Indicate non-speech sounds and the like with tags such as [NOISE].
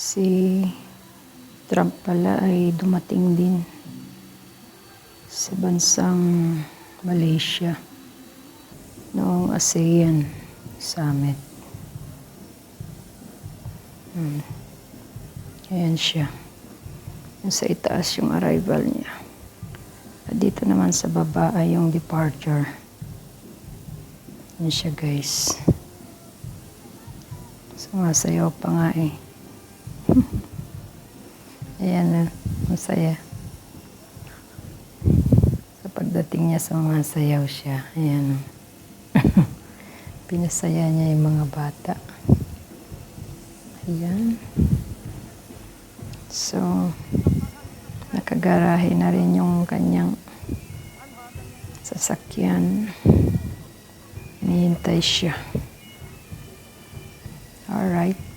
Si Trump pala ay dumating din sa bansang Malaysia noong ASEAN Summit. Hmm. Ayan siya. Yung sa itaas yung arrival niya. At dito naman sa baba ay yung departure. Yan siya guys. Sumasayaw pa nga eh. [LAUGHS] Ayan na, masaya. Sa pagdating niya sa mga sayaw siya. Ayan. [LAUGHS] Pinasaya niya yung mga bata. Ayan. So, nakagarahe na rin yung kanyang sasakyan. Hinihintay siya. Alright.